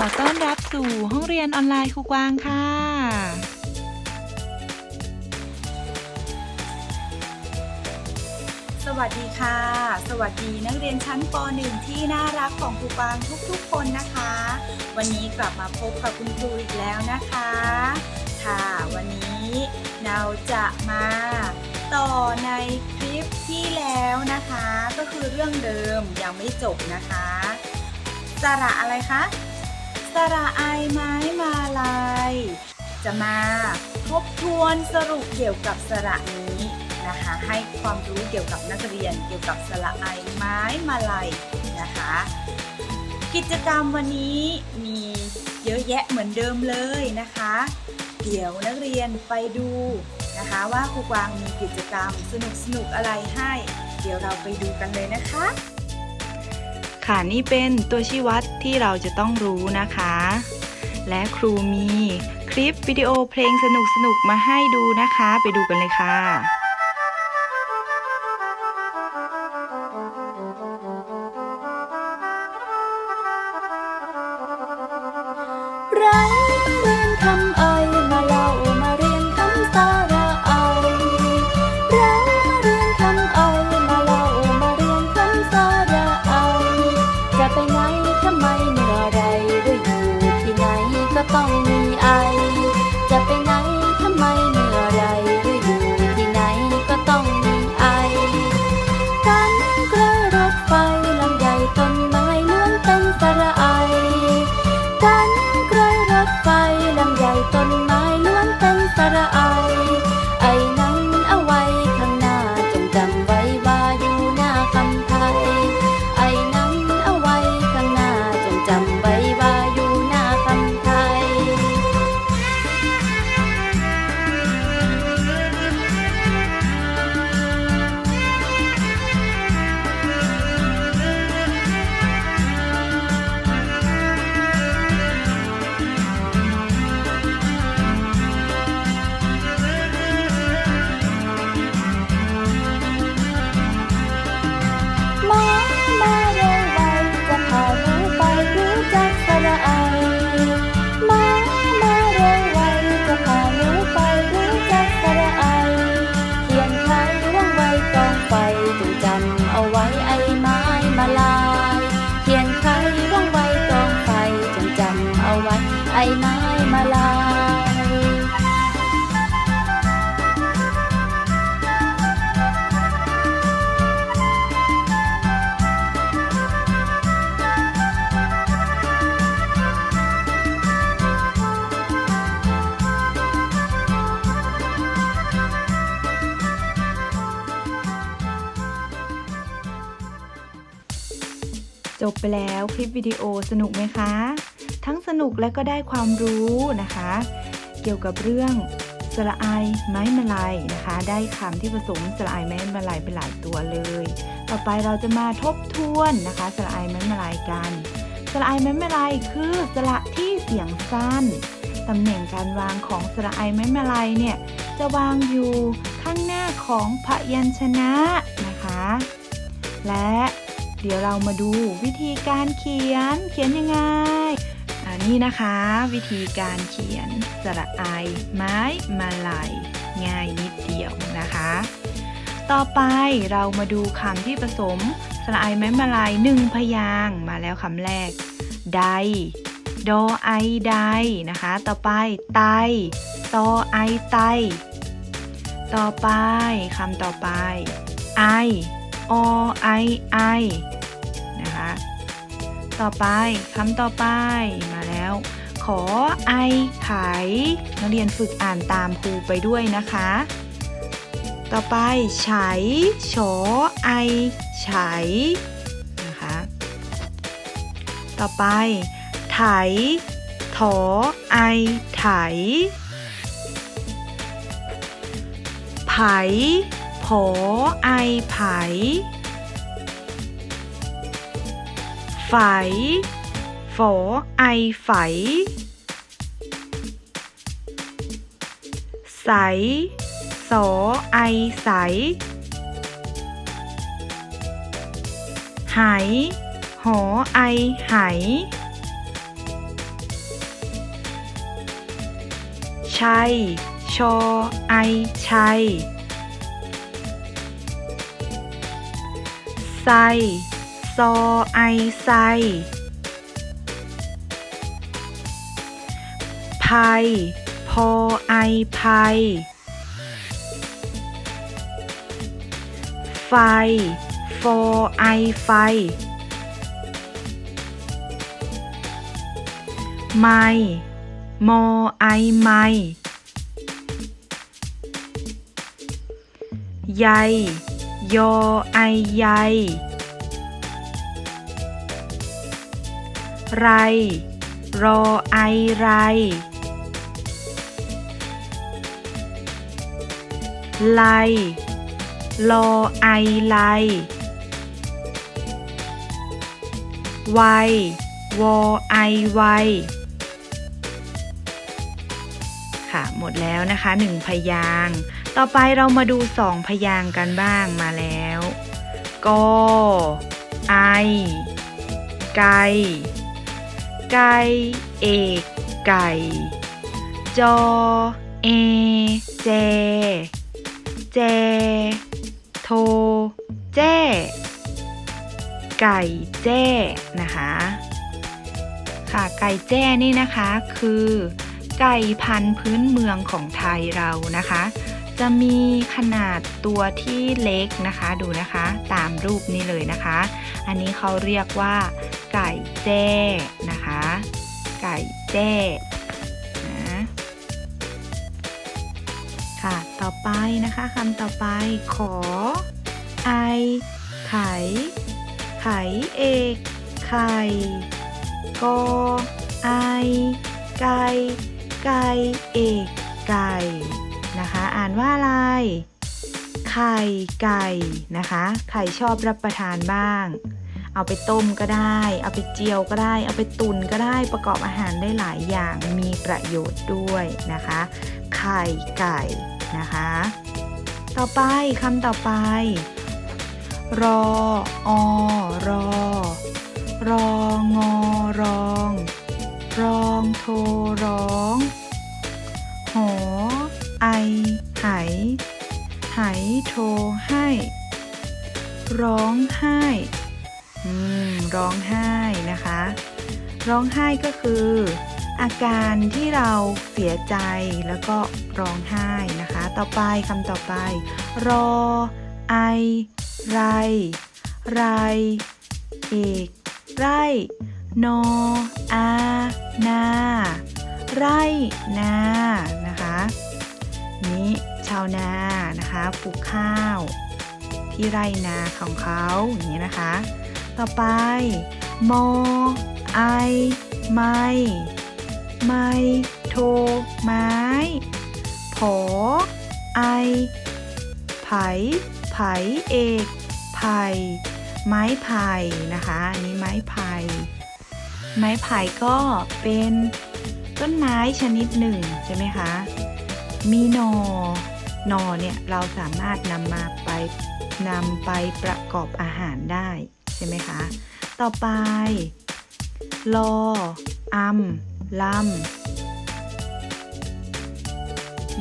อต้อนรับสู่ห้องเรียนออนไลน์ครูกวางค่ะ สวัสดีค่ะ สวัสดีนักเรียนชั้นป .1 ที่น่ารักของครูปางทุกๆ คนนะคะ วันนี้กลับมาพบกับคุณครูอีกแล้วนะคะ ค่ะ วันนี้เราจะมาต่อในคลิปที่แล้วนะคะ ก็คือเรื่องเดิมยังไม่จบนะคะสระอะไรคะ สระไอไม้มาลายจะมาทบทวนสรุปเกี่ยวกับสระนี้นะคะ ให้ความรู้เกี่ยวกับนักเรียนเกี่ยวกับสระไอไม้มาลายนะคะ กิจกรรมวันนี้มีเยอะแยะเหมือนเดิมเลยนะคะ เดี๋ยวนักเรียนไปดูนะคะว่าครูกวางมีกิจกรรมสนุกสนุกอะไรให้ เดี๋ยวเราไปดูกันเลยนะคะ ค่ะนี่เป็นตัวชี้วัดที่เราจะต้องรู้นะคะ และครูมีคลิปวิดีโอเพลงสนุกๆมาให้ดูนะคะ ไปดูกันเลยค่ะ ก็ ไว้ไม้มาลายจบไปแล้วคลิปวิดีโอสนุกไหมคะ ทั้งสนุกและก็ได้ความรู้นะคะ เกี่ยวกับเรื่องสระไอไม้มาลัยนะคะ ได้คำที่ผสมสระไอไม้มาลัยไปหลายตัวเลย ต่อไปเราจะมาทบทวนนะคะสระไอไม้มาลัยกันสระไอไม้มาลัยคือสระที่เสียงสั้นตำแหน่งการวางของสระไอไม้มาลัยเนี่ยจะวางอยู่ข้างหน้าของพยัญชนะนะคะ และเดี๋ยวเรามาดูวิธีการเขียนเขียนยังไง นนี้นะคะ วิธีการเขียนสระไอไม้มาลายง่ายนิดเดียวนะคะ ต่อไปเรามาดูคำที่ผสมสระไอไม้มาลายหนึ่งพยางมาแล้วคำแรกใดดอไอใดนะคะ ต่อไปไตตอไอไต ต่อไปคำต่อไปไออไอไอนะคะ ต่อไปคำต่อไปมาแล้ว ขอไอไขนักเรียนฝึกอ่านตามครูไปด้วยนะคะ ต่อไปไฉฉอไอไฉนะคะ ต่อไป ไถถอไอไถไผผอไอไผ ไฝฝอไอไฝ ใส สอไอใสหายหอไอหายชัย ชอไอชัยใส ซอไอไซภัยพอไอภัยไฟฟอไอไฟ ไมมอไอไมใยยอไอใย ไร รอไอไรไลลอไอไลไววอไอไวค่ะ หมดแล้วนะคะหนึ่งพยางต่อไปเรามาดูสองพยางกันบ้างมาแล้วกอไอ ไก ไก่เอกไก่ จอเอเจ เจ โทแจ้ไก่แจ้นะคะ ค่ะไก่แจ้นี่นะคะคือไก่พันธุ์พื้นเมืองของไทยเรานะคะ จะมีขนาดตัวที่เล็กนะคะดูนะคะ ตามรูปนี้เลยนะคะ อันนี้เขาเรียกว่า ไก่แจ้นะคะ ไก่แจ้นะค่ะ ต่อไปนะคะคำต่อไปขอ ไอ ไข่ไข่เอกไข่กอไอ ไก่ไก่เอกไก่นะคะ อ่านว่าอะไรไข่ไก่นะคะ ไข่ชอบรับประทานบ้าง เอาไปต้มก็ได้ เอาไปเจียวก็ได้ เอาไปตุนก็ได้ประกอบอาหารได้หลายอย่างมีประโยชน์ด้วยนะคะ ไข่ไก่นะคะ ต่อไปคำต่อไป รออรอ รองอรอง รองโทร้องหอไอไหไหโทให้ ร้องไห้ ร้องไห้นะคะ ร้องไห้ก็คือ อาการที่เราเสียใจแล้วก็ร้องไห้นะคะ ต่อไปคำต่อไป รอ ไอ ไร ไร เอกไรนออานาไรนานะคะ นี้ชาวนานะคะปลูกข้าว ที่ไรนาของเขาอย่างนี้นะคะ ต่อไป มอ ไอ ไมไมโท ไม้ ผอ ไอ ไผ ไผ เอก ไผ่ ไม้ไผ่นะคะ อันนี้ไม้ไผ่ ไม้ไผ่ก็เป็นต้นไม้ชนิดหนึ่งใช่ไหมคะ มีหนอ หนอเนี่ยเราสามารถนำมาไปนำไปประกอบอาหารได้ ใช่ไหมคะ ต่อไป ลออำลำ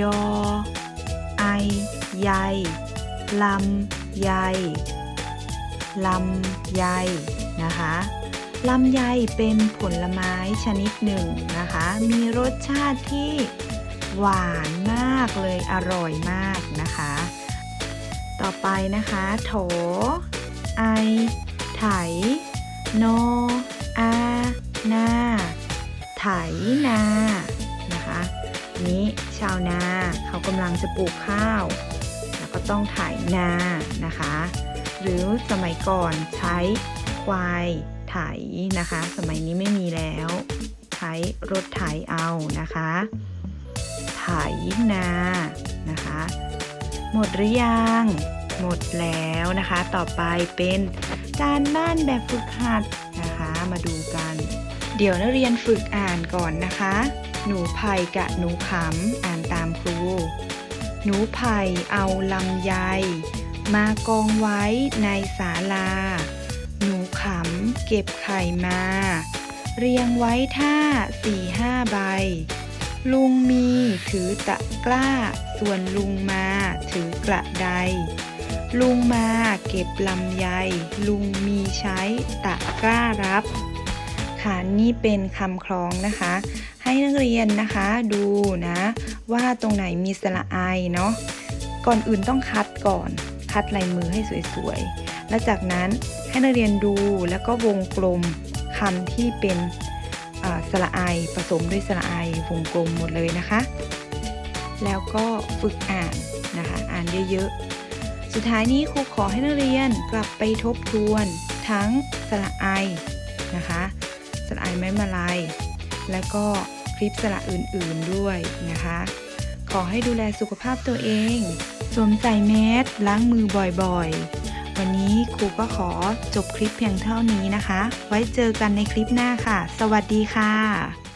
ยอ ไอ ใยลำใยลำไยนะคะลำไยเป็นผลไม้ชนิดหนึ่งนะคะ มีรสชาติที่หวานมากเลยอร่อยมากนะคะ ต่อไปนะคะ โถ ไอ ไถ โน อา นา ไถนา นะคะนี้ชาวนาเขากำลังจะปลูกข้าว แล้วก็ต้องไถนานะคะ หรือสมัยก่อนใช้ควายไถนะคะ สมัยนี้ไม่มีแล้ว ใช้รถไถเอานะคะ ไถนานะคะ หมดหรือยัง หมดแล้วนะคะ ต่อไปเป็น การบ้านแบบฝึกหัดนะคะ มาดูกัน เดี๋ยวนักเรียนฝึกอ่านก่อนนะคะ หนูไผ่กะหนูขำอ่านตามครู หนูไผ่เอาลำไย มากองไว้ในศาลา หนูขำเก็บไข่มา เรียงไว้ท่าสี่ห้าใบ ลุงมีถือตะกร้า ส่วนลุงมาถือกระได ลุงมาเก็บลำไย ลุงมีใช้ตะกร้ารับ ค่ะนี่เป็นคำคล้องนะคะ ให้นักเรียนนะคะดูนะ ว่าตรงไหนมีสระไอเนาะก่อนอื่นต้องคัดก่อน คัดลายมือให้สวยๆ และจากนั้นให้นักเรียนดูแล้วก็วงกลมคำที่เป็นสระไอผสมด้วยสระไอวงกลมหมดเลยนะคะ แล้วก็ฝึกอ่านนะคะ อ่านเยอะๆ สุดท้ายนี้ครูขอให้นักเรียนกลับไปทบทวน ทั้งสระไอนะคะสระไอไม้มาลายแล้วก็คลิปสระอื่นๆด้วยนะคะ ขอให้ดูแลสุขภาพตัวเอง สวมใส่แมสล้างมือบ่อยๆ วันนี้ครูก็ขอจบคลิปเพียงเท่านี้นะคะ ไว้เจอกันในคลิปหน้าค่ะ สวัสดีค่ะ